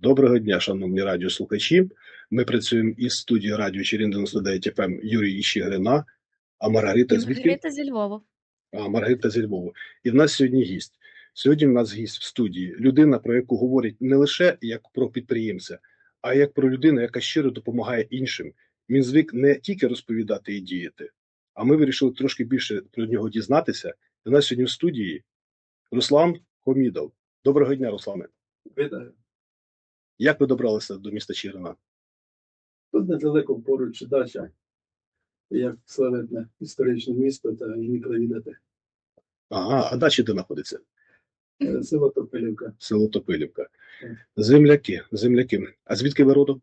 Доброго дня, шановні радіослухачі. Ми працюємо із студії радіо Черін 99 FM Юрій Іщігрина, а Маргарита звідки? Маргарита зі Львова. А, Маргарита зі Львова. І в нас сьогодні гість. Сьогодні в нас гість в студії людина, про яку говорять не лише як про підприємця, а як про людину, яка щиро допомагає іншим. Він звик не тільки розповідати і діяти, а ми вирішили трошки більше про нього дізнатися. У нас сьогодні в студії Руслан Хомідов. Доброго дня, Руслане. Вітаю. Як ви добралися до міста Чигирина? Тут недалеко поруч дача, як славетне історичне місто та і мікровідати. Ага, а дача де знаходиться? Е, Село Топилівка. Село Топилівка. Земляки, земляки. А звідки ви родом?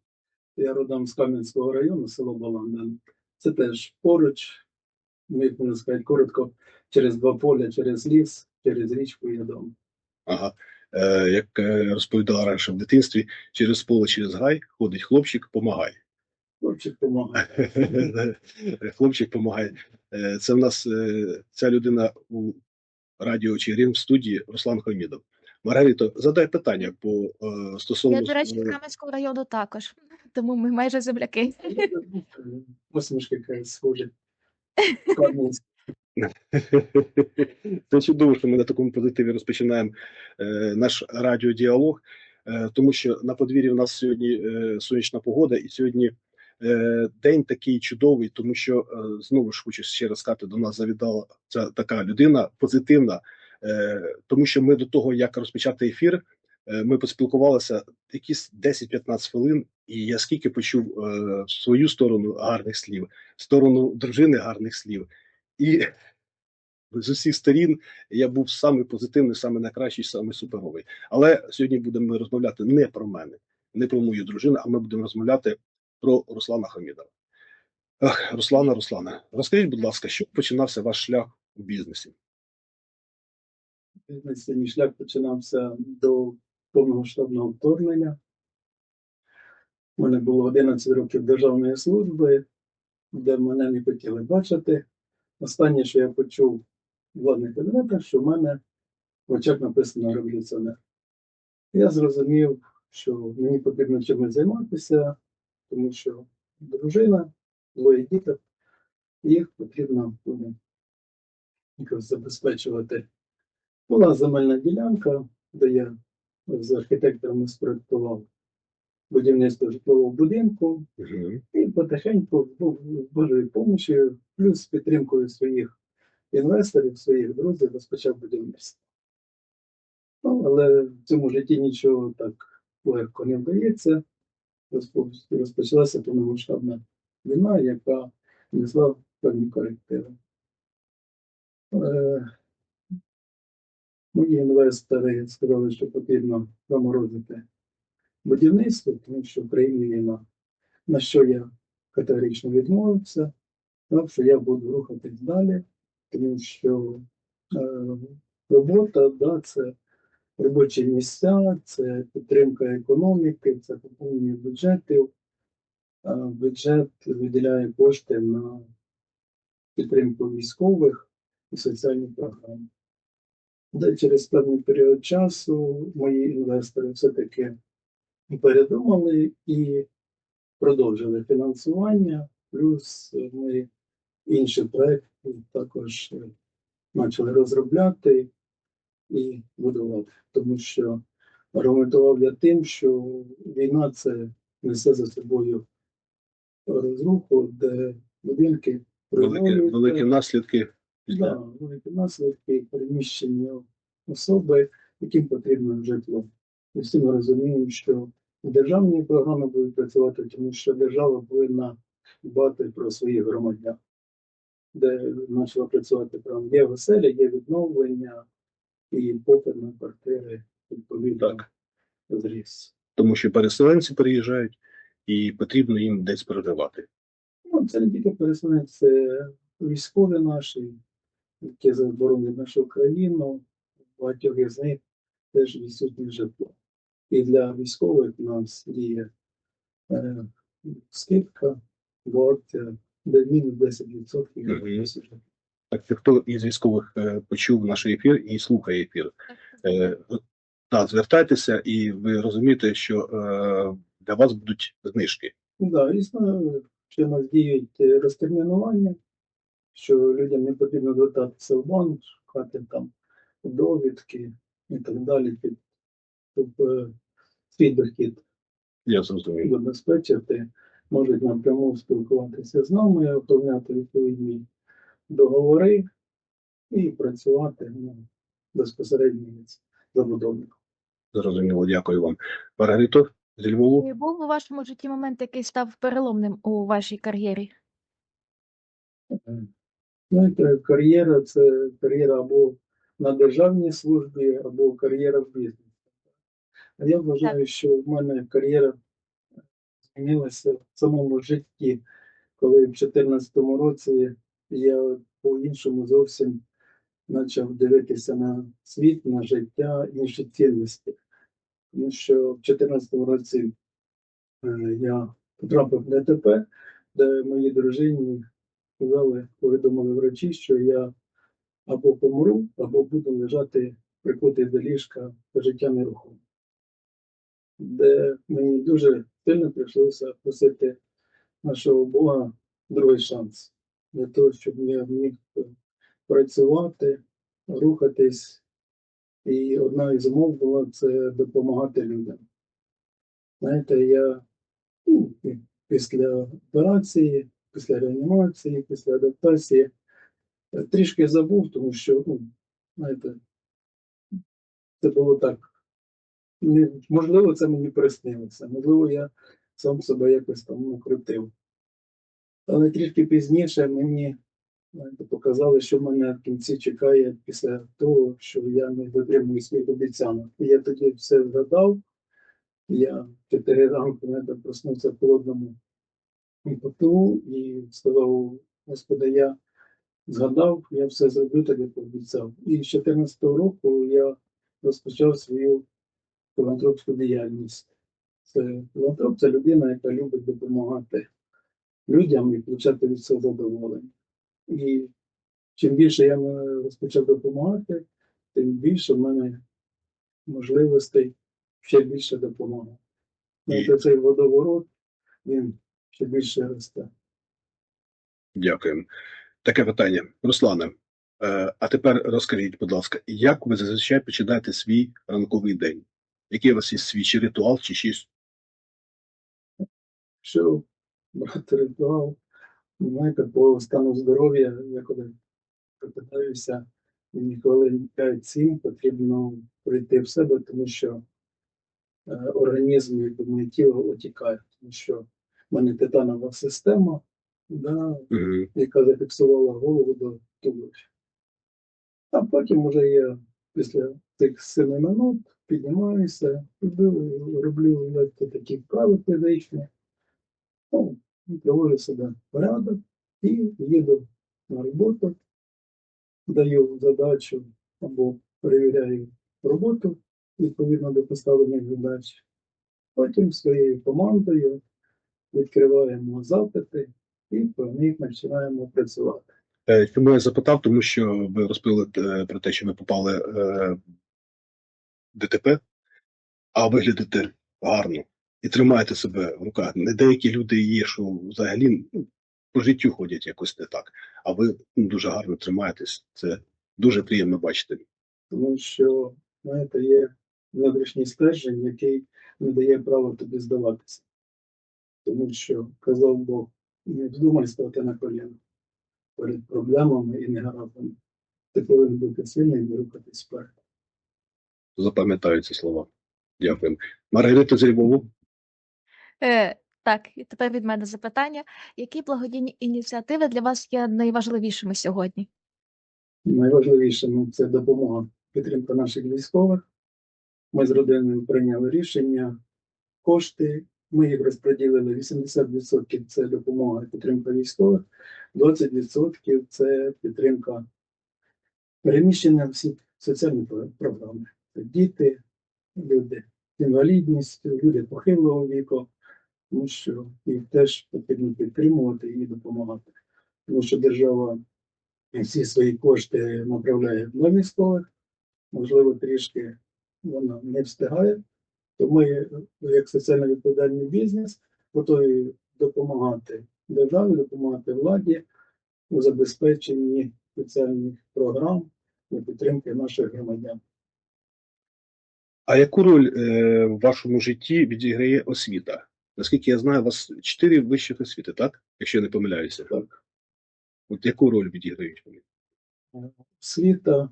Я родом з Кам'янського району, село Баланда. Це теж поруч, ну, як можна сказати, коротко, через два поля, через ліс, через річку я вдома. Ага. Е, як е, розповідала раніше в дитинстві, через поле, через гай ходить хлопчик, помагай. Хлопчик допомагає. хлопчик помагає. Е, це в нас ця людина у радіо Чигирин в студії Руслан Хомідов. Маргарито, задай питання по стосовно Я, до речі, з Кам'янського району також. Тому ми майже земляки. Посмішки схожі. Кам'янськ. Це чудово, що ми на такому позитиві розпочинаємо е, наш радіодіалог, е, тому що на подвір'ї в нас сьогодні е, сонячна погода, і сьогодні день такий чудовий, тому що знову ж хочу ще раз сказати, до нас завітала ця така людина позитивна, тому що ми до того, як розпочати ефір, ми поспілкувалися якісь 10-15 хвилин, і я скільки почув в свою сторону гарних слів, сторону дружини гарних слів. І з усіх сторін я був самий позитивний, самий найкращий, самий суперовий. Але сьогодні будемо розмовляти не про мене, не про мою дружину, а ми будемо розмовляти про Руслана Хамідова. Ах, Руслана, Руслана, розкажіть, будь ласка, що починався ваш шлях у бізнесі? Бізнес мій шлях починався до повномасштабного вторгнення. У мене було 11 років державної служби, де мене не хотіли бачити. Останнє, що я почув в владних кабінетах, що в мене в очах написано революціонер. Я зрозумів, що мені потрібно чимось займатися, тому що дружина, двоє діток, їх потрібно буде якось забезпечувати. Була земельна ділянка, де я з архітекторами спроектував будівництво житлового будинку, Угу. і потихеньку, ну, з Божою допомогою, плюс з підтримкою своїх інвесторів, своїх друзів, розпочав будівництво. Ну, але в цьому житті нічого так легко не вдається. Розпочалася повномасштабна війна, яка несла певні корективи. Е, Мої інвестори сказали, що потрібно заморозити будівництво, тому що в країні війна на що я категорично відмовився, сказав, що я буду рухатись далі, тому що е, робота, да, це робочі місця, це підтримка економіки, це поповнення бюджетів. Е, бюджет виділяє кошти на підтримку військових і соціальні програми. Де через певний період часу мої інвестори все-таки передумали і продовжили фінансування, плюс ми інші проекти також е, почали розробляти і будувати. Тому що аргументував я тим, що війна це несе за собою розруху, де будинки Великі, великі наслідки. Да, великі наслідки переміщення особи, яким потрібно житло. І всі ми розуміємо, що державні програми будуть працювати, тому що держава повинна дбати про своїх громадян, де почала працювати програма. Є веселя, є відновлення і попит на квартири відповідно Так. зріс. Тому що переселенці переїжджають і потрібно їм десь проживати. Ну, це не тільки переселенці, це військові наші, які заборонять нашу країну, багатьох із них теж відсутнє житло. І для військових у нас діє е, скидка, де мінус 10% Мгм. від житла. Так, хто із військових е, почув наш ефір і слухає ефір, Е, Так, звертайтеся, і ви розумієте, що е, для вас будуть знижки. Ну Да, існує, що нас діють е, розтермінування, що людям не потрібно звертатися в банк, шукати там довідки і так далі, під, щоб е, свій дохід забезпечити, можуть напряму спілкуватися з нами, оформляти відповідні договори і працювати ну, безпосередньо з забудовником. Зрозуміло, дякую вам. Маргарито зі Львову. Чи був у вашому житті момент, який став переломним у вашій кар'єрі? Знаєте, кар'єра це кар'єра або на державній службі, або кар'єра в бізнесі. А я вважаю, що в мене кар'єра змінилася в самому житті, коли в 2014 році я по-іншому зовсім почав дивитися на світ, на життя, інші цінності. Тому що в 2014 році е, я потрапив в ДТП, де моїй дружині сказали, повідомили врачі, що я або помру, або буду лежати прикутий до ліжка життя нерухомо. Де мені дуже сильно прийшлося просити нашого Бога другий шанс для того, щоб я міг працювати, рухатись. І одна із умов була це допомагати людям. Знаєте, я ну, після операції, після реанімації, після адаптації трішки забув, тому що, ну, знаєте, це було так. Можливо, це мені приснилося, можливо, я сам себе якось там накрутив. Але трішки пізніше мені показали, що мене в кінці чекає після того, що я не дотримую своїх обіцянок. І я тоді все згадав. Я 4 ранку проснувся в холодному поту і сказав, Господи, я згадав, я все зроблю, як пообіцяв. І з 2014 року я розпочав свою філантропську діяльність. Це філантроп це людина, яка любить допомагати людям і получати від цього задоволення. І чим більше я розпочав допомагати, тим більше в мене можливостей ще більше допомагати. Знаєте, цей водоворот, він ще більше росте. Дякуємо. Таке питання. Руслане, е, а тепер розкажіть, будь ласка, як ви зазвичай починаєте свій ранковий день? Який у вас є свій чи ритуал, чи щось? Що брати ритуал, знаєте, по стану здоров'я, я коли прокидаюся, мені хвилин 5-7 потрібно прийти в себе, тому що е, організм і моє тіло отікає, тому що в мене титанова система, да, Угу. яка зафіксувала голову до туловища. А потім вже я після тих 7 минут піднімаюся, роблю такі вправи фізичні, ну, привожу себе порядок і їду на роботу, даю задачу або перевіряю роботу відповідно до поставлених задач. Потім своєю командою відкриваємо запити і по них починаємо працювати. Е, Чому я запитав? Тому що ви розповіли е, про те, що ви попали е, ДТП, а виглядите гарно і тримаєте себе в руках. Не деякі люди є, що взагалі ну, по життю ходять якось не так, а ви ну, дуже гарно тримаєтесь. Це дуже приємно бачити. тому що, знаєте, є внутрішній стержень, який не дає права тобі здаватися. Тому що казав Бог, не вздумай стати на коліна перед проблемами і негараздами. Ти повинен бути сильним і рухатись вперед. Запам'ятаю ці слова. Дякую. Маргарита з Львову. Е, так, і тепер від мене запитання. Які благодійні ініціативи для вас є найважливішими сьогодні? Найважливіше ну, це допомога, підтримка наших військових. Ми з родиною прийняли рішення, кошти. Ми їх розподілили 80% це допомога і підтримка військових, 20% це підтримка переміщення всі соціальні про- програми. Це діти, люди з інвалідністю, люди похилого віку, тому що їх теж потрібно підтримувати і допомагати. Тому що держава всі свої кошти направляє на військових, можливо, трішки вона не встигає. То ми, як соціально відповідальний бізнес, готові допомагати державі, допомагати владі у забезпеченні спеціальних програм для підтримки наших громадян. А яку роль е, в вашому житті відіграє освіта? Наскільки я знаю, у вас чотири вищих освіти, так? Якщо я не помиляюся. Так. От яку роль відіграють вони? Освіта,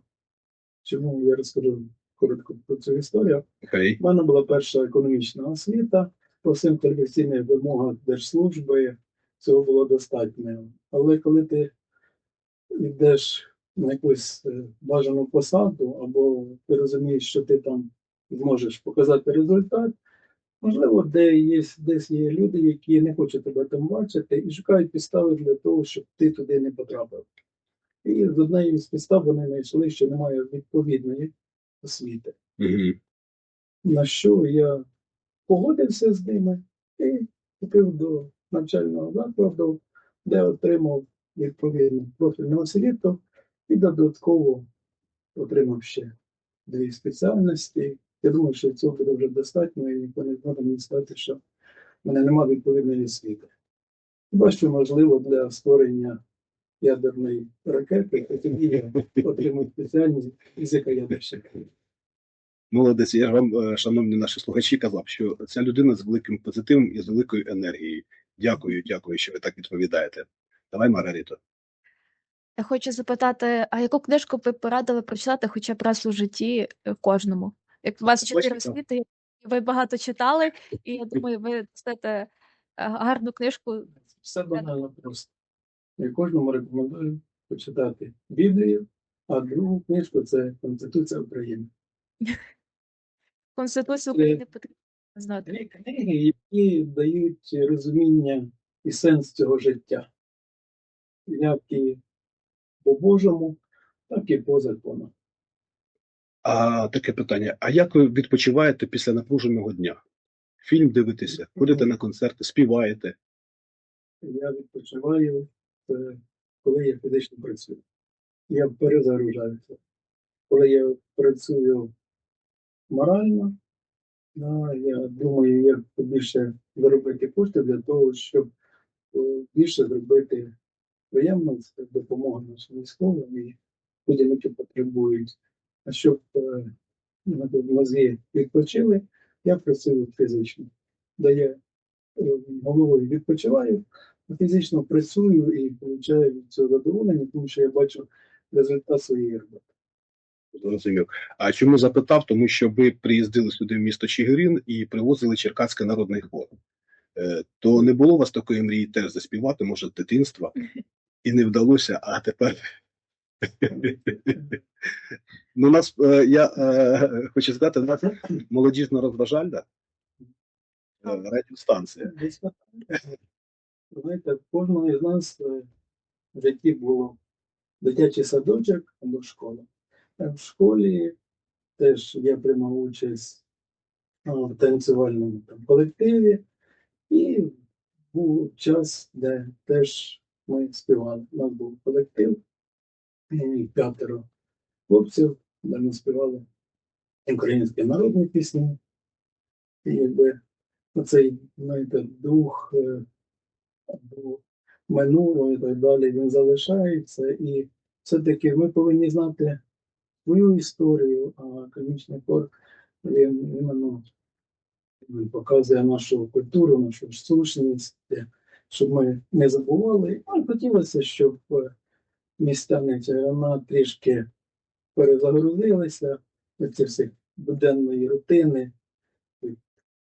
чому я розкажу коротко про цю історію. Окей. У мене була перша економічна освіта, по всім кваліфікаційних вимогах держслужби цього було достатньо. Але коли ти йдеш на якусь е, бажану посаду, або ти розумієш, що ти там зможеш показати результат, можливо, де є, десь є люди, які не хочуть тебе там бачити і шукають підстави для того, щоб ти туди не потрапив. І з однієї з підстав вони знайшли, що немає відповідної освіти Угу. на що я погодився з ними і купив до навчального закладу, де отримав відповідну профільну освіту і додатково отримав ще дві спеціальності. Я думаю, що цього буде вже достатньо, і ніхто не зможе мені сказати, що в мене немає відповідної освіти. Хіба що можливо для створення ядерної ракети, тоді я отримую спеціальність фізика ядерщика. Молодець, я ж вам, е, шановні наші слухачі, казав, що ця людина з великим позитивом і з великою енергією. Дякую, дякую, що ви так відповідаєте. Давай, Маргарито. Я хочу запитати, а яку книжку б ви порадили прочитати хоча б раз у житті е, кожному? Як у вас чотири освіти, ви багато читали, і я думаю, ви дасте е, гарну книжку. Все банально просто. Я кожному рекомендую почитати Біблію, а другу книжку це Конституція України. Конституцію Е, України потрібно знати. Дві книги, які дають розуміння і сенс цього життя, як і по Божому, так і по закону. А таке питання: а як ви відпочиваєте після напруженого дня? Фільм дивитеся, ходите на концерти, співаєте. Я відпочиваю, е, коли я фізично працюю. Я перезагружаюся. Коли я працюю морально, я думаю, як побільше заробити кошти для того, щоб е, більше зробити приємно, це допомога нашим військовим і людям, які потребують. Щоб е, мозги відпочили, я працюю фізично. Я е, головою відпочиваю, фізично працюю і отримую від цього задоволення, тому що я бачу результат своєї роботи. Зрозумів. А чому запитав? Тому що ви приїздили сюди в місто Чигирин і привозили Черкаський народний хор. Е, То не було у вас такої мрії теж заспівати, може, дитинства, і не вдалося, а тепер. Ну, нас, е, я е, хочу сказати, у нас молодіжно розважальна е, радіостанція. Знаєте, кожного із нас в житті було дитячий садочок або школа. В школі теж я приймав участь в танцювальному там, колективі, і був час, де теж ми співали. У нас був колектив, п'ятеро хлопців, ми співали українські народні пісні. І якби оцей, знаєте, дух е, або минулого і так далі, він залишається. І все-таки ми повинні знати свою історію, а академічний хор він іменно показує нашу культуру, нашу сущність, е, щоб ми не забували. Ну, хотілося, щоб містяни Чигирина трішки перезагрузилися від всіх буденної рутини,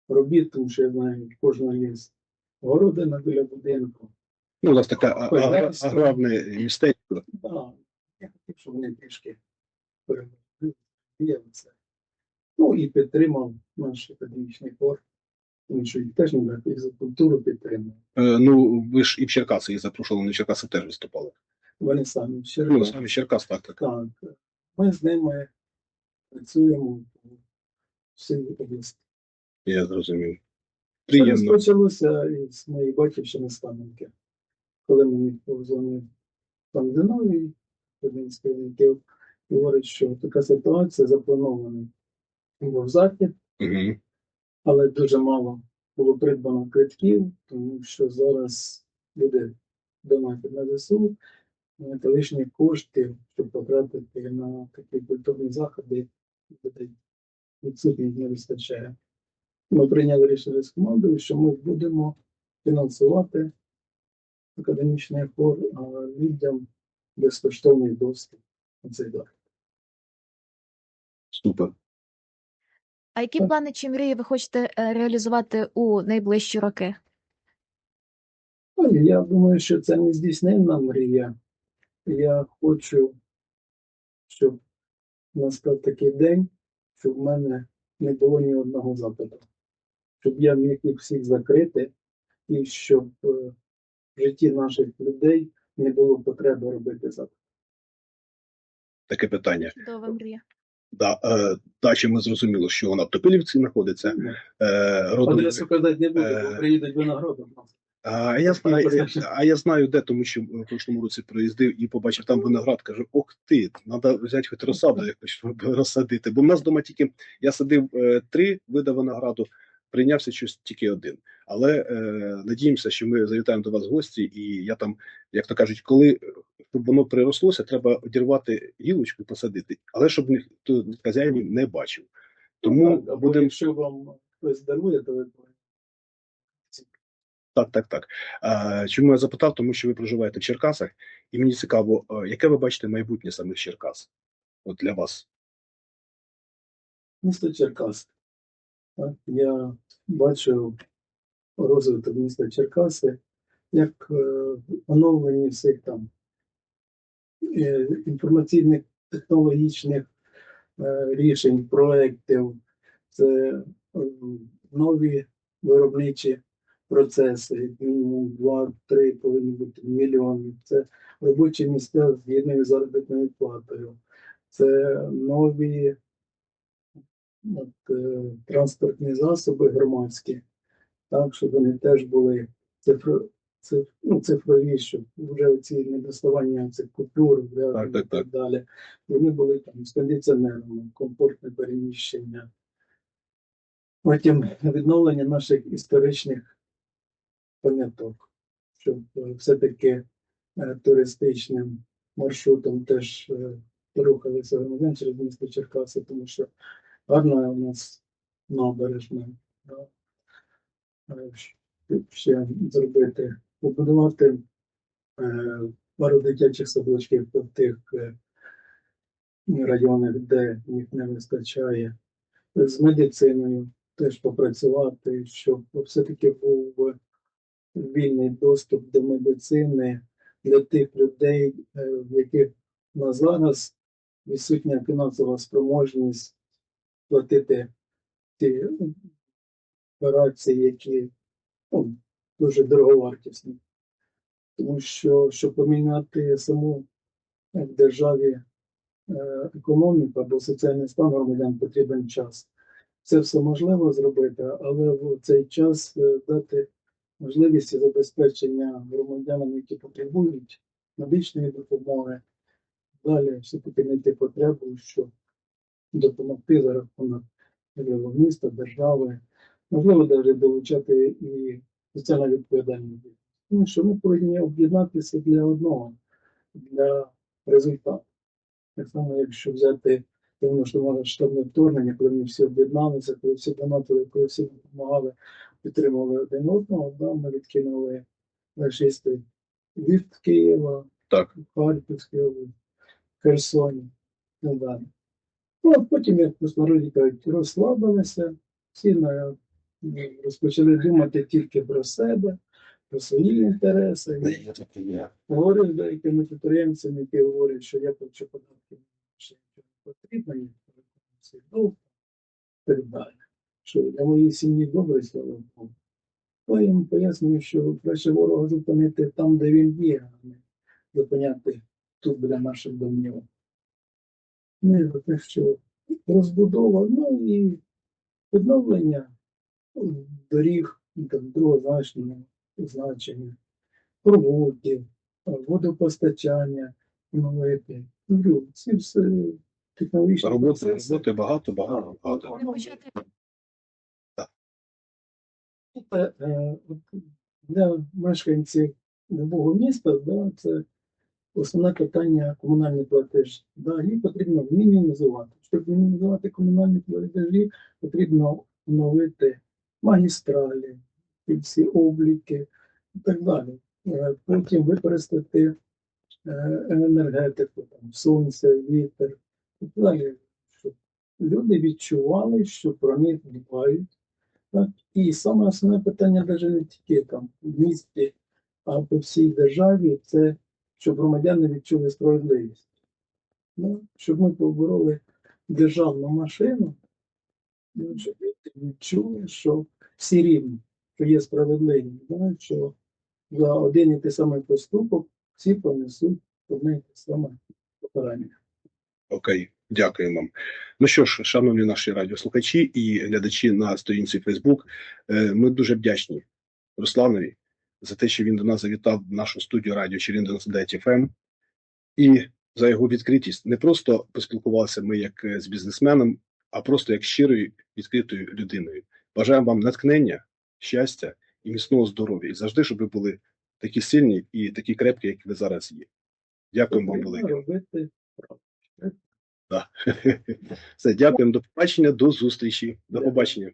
робіт, тому що я знаю, в кожного є городина біля будинку. Ну, у нас таке аграрне містечко. Да, я хотів, щоб вони трішки перегрузили це. Ну і підтримав наш академічний що їх теж не за культуру підтримав. Е, Ну, ви ж і в Черкаси їх запрошували, вони в Черкаси теж виступали. Вони самі ще Ну, самі Черкас, так, так. Так, ми з ними працюємо по всій області. Я зрозумів. Це Приємно. розпочалося із моєї батьківщини Станенки, коли мені позвонив пан Зиновій, один з керівників, говорить, що така ситуація запланована був захід, Угу. але дуже мало було придбано квитків, тому що зараз люди донатять на ЗСУ, та лишні кошти, щоб потратити на такі культурні заходи, людей відсутніх не вистачає. Ми прийняли рішення з командою, що ми будемо фінансувати академічний хор, людям безкоштовний доступ на цей захід. Супер. А які Так. плани чи мрії ви хочете е, реалізувати у найближчі роки? Ну, Я думаю, що це не здійсненна мрія. Я хочу, щоб настав такий день, щоб в мене не було ні одного запиту. Щоб я міг їх всіх закрити, і щоб е, в житті наших людей не було потреби робити запит. Таке питання. Чудова мрія. Да, е, дача ми зрозуміли, що вона в Топилівці знаходиться. Е, родом... Адресу казати не буду, Е, бо приїдуть виноградом. А я знаю, а я знаю, де, тому що в прошлому році приїздив і побачив там виноград. Кажу, ох ти, треба взяти хоч розсаду якось розсадити. Бо в нас вдома тільки я садив е, три види винограду, прийнявся щось тільки один. Але е, надіємося, що ми завітаємо до вас в гості, і я там, як то кажуть, коли е, щоб воно прирослося, треба одірвати гілочку і посадити, але щоб ніхто хазяїнів не бачив. Тому Так, будемо якщо вам хтось дарує, то ви Так, так, так. Чому я запитав? Тому що ви проживаєте в Черкасах, і мені цікаво, яке ви бачите майбутнє самих Черкас? От для вас. місто Черкаси. Так, Я бачу розвиток міста Черкаси як е, оновлення всіх там е, інформаційних технологічних е, рішень, проєктів, це нові виробничі процеси, як мінімум 2-3 повинні бути мільйони. Це робочі місця з єдною заробітною платою. Це нові от, е, транспортні засоби громадські, так, щоб вони теж були цифро, циф, ну, цифрові, щоб вже ці недоставання цих купюр вряд Так, так, так далі. Вони були там з кондиціонерами, комфортне переміщення. Потім відновлення наших історичних пам'яток, щоб е, все-таки е, туристичним маршрутом теж е, рухалися громадян через місто Черкаси, тому що гарна у нас набережна. Ще зробити, побудувати пару дитячих садочків в тих районах, де їх не вистачає. З медициною теж попрацювати, щоб все-таки був вільний доступ до медицини для тих людей, е, в яких на зараз відсутня фінансова спроможність платити ті операції, які ну, дуже дороговартісні. Тому що, щоб поміняти саму е, в державі е, економіку або соціальний стан громадян, потрібен час. Це все можливо зробити, але в цей час дати можливість забезпечення громадянам, які потребують медичної допомоги, далі знайти потребу, щоб допомогти за рахунок міста, держави, можливо, навіть долучати і соціально відповідальні. Тому що ми повинні об'єднатися для одного, для результату. Так само, якщо взяти повномасштабне вторгнення, коли ми всі об'єдналися, коли всі донатили, коли всі допомагали, підтримували один одного, да, ми відкинули рашистий від Києва, Так. Харківській області, Херсоні і так далі. Ну, а потім, як народі кажуть, розслабилися, всі на, розпочали думати тільки про себе, про свої інтереси. Говорив з деякими підприємцями, які говорять, що я плачу податки, що не потрібно, я і так далі. Що для моєї сім'ї добре, слава Богу. То я їм пояснюю, що краще ворога зупинити там, де він є, а не зупиняти тут біля наших домів. Ну, і за те, що розбудова, ну і відновлення ну, доріг, другого значення, значення, проводів, водопостачання, новити. Говорю, ці все технологічні Роботи, роботи багато, багато, багато. Для мешканців любого міста да, це основне питання комунальний платеж. Да, їх потрібно мінімізувати. Щоб мінімізувати комунальні платежі, потрібно оновити магістралі, всі обліки і так далі. Е, Потім використати е, енергетику, там, сонце, вітер і так далі, щоб люди відчували, що про них дбають. Так, і саме основне питання навіть не тільки там в місті, а по всій державі, це щоб громадяни відчули справедливість. Ну, щоб ми побороли державну машину, ну, щоб відчули, що всі рівні, що є справедливість, да, що за один і той самий поступок всі понесуть одне і те саме покарання. Окей, дякую вам. Ну що ж, шановні наші радіослухачі і глядачі на сторінці Фейсбук, ми дуже вдячні Русланові за те, що він до нас завітав в нашу студію радіо Черіндонс ФМ і за його відкритість. Не просто поспілкувалися ми як е, з бізнесменом, а просто як щирою відкритою людиною. Бажаємо вам натхнення, щастя і міцного здоров'я. І завжди, щоб ви були такі сильні і такі крепкі, як ви зараз є. Дякуємо вам велике. Да. Все, дякуємо. До побачення, до зустрічі. До побачення.